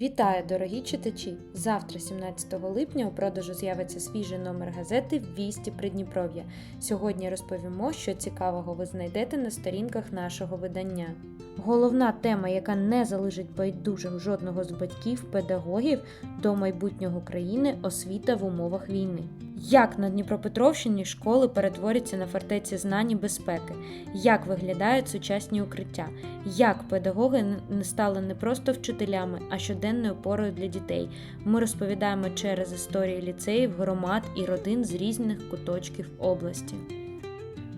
Вітаю, дорогі читачі! Завтра, 17 липня, у продажу з'явиться свіжий номер газети «Вісті Придніпров'я. Сьогодні розповімо, що цікавого ви знайдете на сторінках нашого видання. Головна тема, яка не залишить байдужим жодного з батьків, педагогів до майбутнього країни освіта в умовах війни. Як на Дніпропетровщині школи перетворяться на фортеці знань і безпеки, як виглядають сучасні укриття, як педагоги не стали не просто вчителями, а щоденною опорою для дітей. Ми розповідаємо через історії ліцеїв, громад і родин з різних куточків області.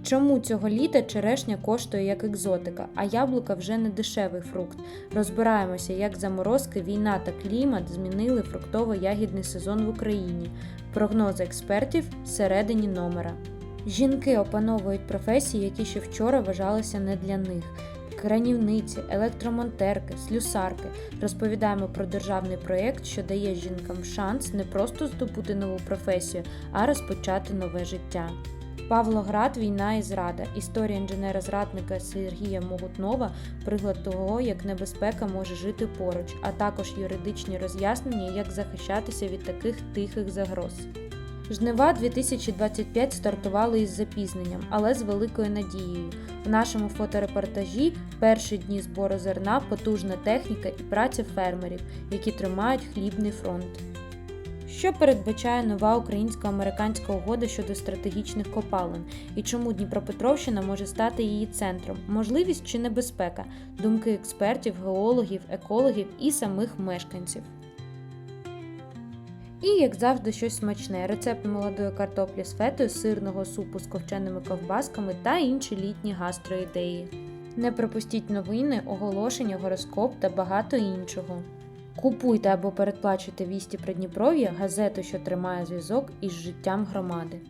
Чому цього літа черешня коштує як екзотика, а яблука вже не дешевий фрукт? Розбираємося, як заморозки, війна та клімат змінили фруктово-ягідний сезон в Україні. Прогнози експертів всередині номера. Жінки опановують професії, які ще вчора вважалися не для них. Кранівниці, електромонтерки, слюсарки. Розповідаємо про державний проєкт, що дає жінкам шанс не просто здобути нову професію, а розпочати нове життя. Павлоград, війна і зрада. Історія інженера-зрадника Сергія Могутнова, приклад того, як небезпека може жити поруч, а також юридичні роз'яснення, як захищатися від таких тихих загроз. Жнива 2025 стартували із запізненням, але з великою надією. В нашому фоторепортажі перші дні збору зерна, потужна техніка і праця фермерів, які тримають хлібний фронт. Що передбачає нова українсько-американська угода щодо стратегічних копалин і чому Дніпропетровщина може стати її центром? Можливість чи небезпека? Думки експертів, геологів, екологів і самих мешканців. І, як завжди, щось смачне: рецепт молодої картоплі з фетою, сирного супу з ковченими ковбасками та інші літні гастроідеї. Не пропустіть новини, оголошення, гороскоп та багато іншого. Купуйте або передплачуйте вісті Придніпров'я, газету, що тримає зв'язок із життям громади.